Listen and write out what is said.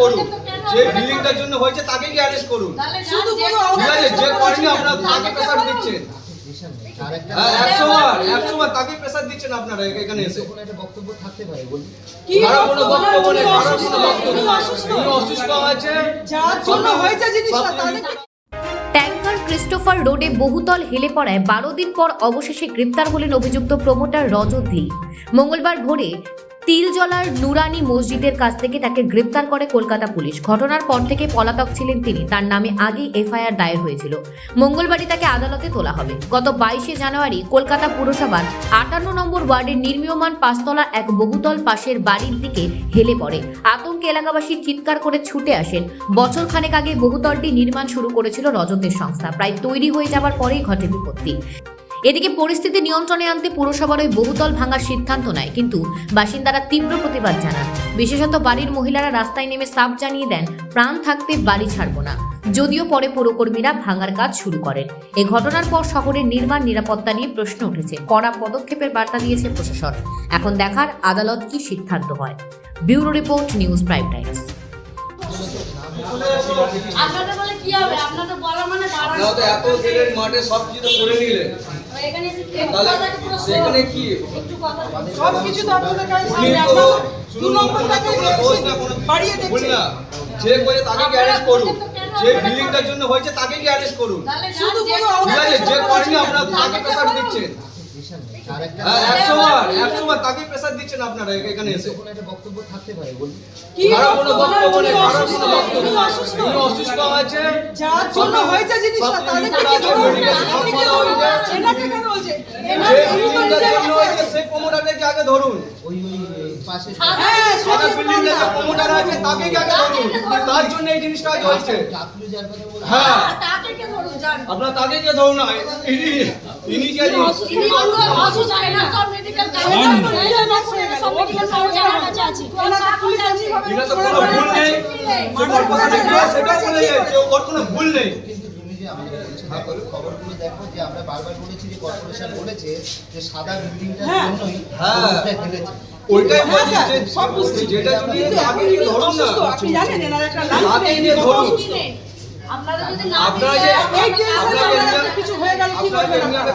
করুন। যে বিল্ডিংটার জন্য হয়েছে তাকে কি অ্যারেস্ট করুন। শুধু ঠিক আছে যে করেনি আপনারা তাকে প্রেসার দিচ্ছেন। হ্যাঁ তাকে প্রেসার দিচ্ছেন আপনারা এখানে এসে। বক্তব্য থাকতে পারে কোনো বক্তব্য? নেই কারও কোনো বক্তব্য অসুস্থ। হয়েছে ট্যাঙ্কার ক্রিস্টোফার রোডে বহুতল হেলে পড়ায় বারো দিন পর অবশেষে গ্রেপ্তার হলেন অভিযুক্ত প্রমোটার রজত লি মঙ্গলবার ভোরে তিলজলার নুরানি মসজিদের কাছ থেকে তাকে গ্রেপ্তার করে কলকাতা পুলিশ। ঘটনার পর থেকে পলাতক ছিলেন তিনি। তার নামে আগেই এফআইআর দায়ের হয়েছিল। মঙ্গলবারই তাকে আদালতে তোলা হবে। গত বাইশে জানুয়ারি কলকাতা পুরসভার আটান্ন নম্বর ওয়ার্ডের নির্মীয়মান পাঁচতলা এক বহুতল পাশের বাড়ির দিকে হেলে পড়ে। আতঙ্কে এলাকাবাসী চিৎকার করে ছুটে আসেন। বছর খানেক আগে বহুতলটি নির্মাণ শুরু করেছিল রজতের সংস্থা। প্রায় তৈরি হয়ে যাবার পরেই ঘটে বিপত্তি। এদিকে পরিস্থিতি নিয়ন্ত্রণে আনতে পুরসভার ওই বহুতল ভাঙার সিদ্ধান্ত নেয়। কিন্তু বাসিন্দারা তীব্র প্রতিবাদ জানান। বিশেষত বাড়ির মহিলারা রাস্তায় নেমে সাপ জানিয়ে দেন প্রাণ থাকতে বাড়ি ছাড়ব না। যদিও পরে পুরকর্মীরা ভাঙার কাজ শুরু করেন। এ ঘটনার পর শহরের নির্মাণ নিরাপত্তা নিয়ে প্রশ্ন উঠেছে। কড়া পদক্ষেপের বার্তা দিয়েছে প্রশাসন। এখন দেখার আদালত কি সিদ্ধান্ত হয়। Bureau report News Prime Times. আপনাদের বলে কি হবে? আপনাদের বলা মানে আপনারা এত মাঠে সব কিছু করে নিলেন। সেখানে কি। সব কিছু তো আপনাদের কাছে দু শুনুন, নম্বরটাকে কোনো দোষ না, কোনো বাড়িয়ে না। যে করে তাকে গ্যারেজ করুন যে বিল্ডিংটার জন্য হয়েছে তাকে গ্যারেজ করুন শুধু যে- কোনো যে করেনি আপনারা তাকে প্রেসার দিচ্ছেন। হ্যাঁ তাকে প্রেসার দিচ্ছেন আপনারা এখানে এসে। বক্তব্য থাকতে পারে বলুন। অসুস্থ, আছে যার জন্য হয়েছে জিনিসটা। এনাকে কেন বলছে এনাকে আগে ধরুন? ওই ওই পাশে হ্যাঁ সাদা বিল্ডিং এর যে আছে তাকে আগে ধরুন? তার জন্য এই জিনিসটা হয়েছে। হ্যাঁ। হ্যাঁ, তাকে কে ধরুন যান আপনার তাকে কে ধরুন? না হয়ে ভুল নেই আমাদের বলছো খবরগুলো দেখো যে আমরা বারবার বলেছি যে কর্পোরেশন বলেছে যে সাদা বিল্ডিংটার হ্যাঁ। জন্যই হ্যাঁ। ওইটাই হ্যাঁ সব বুঝছি। যেটা যদি ইনি ধরুন না আপনি জানেন এনার একটা লাঞ্চ কিছু হয়ে গেল কি করবেন আপনারা?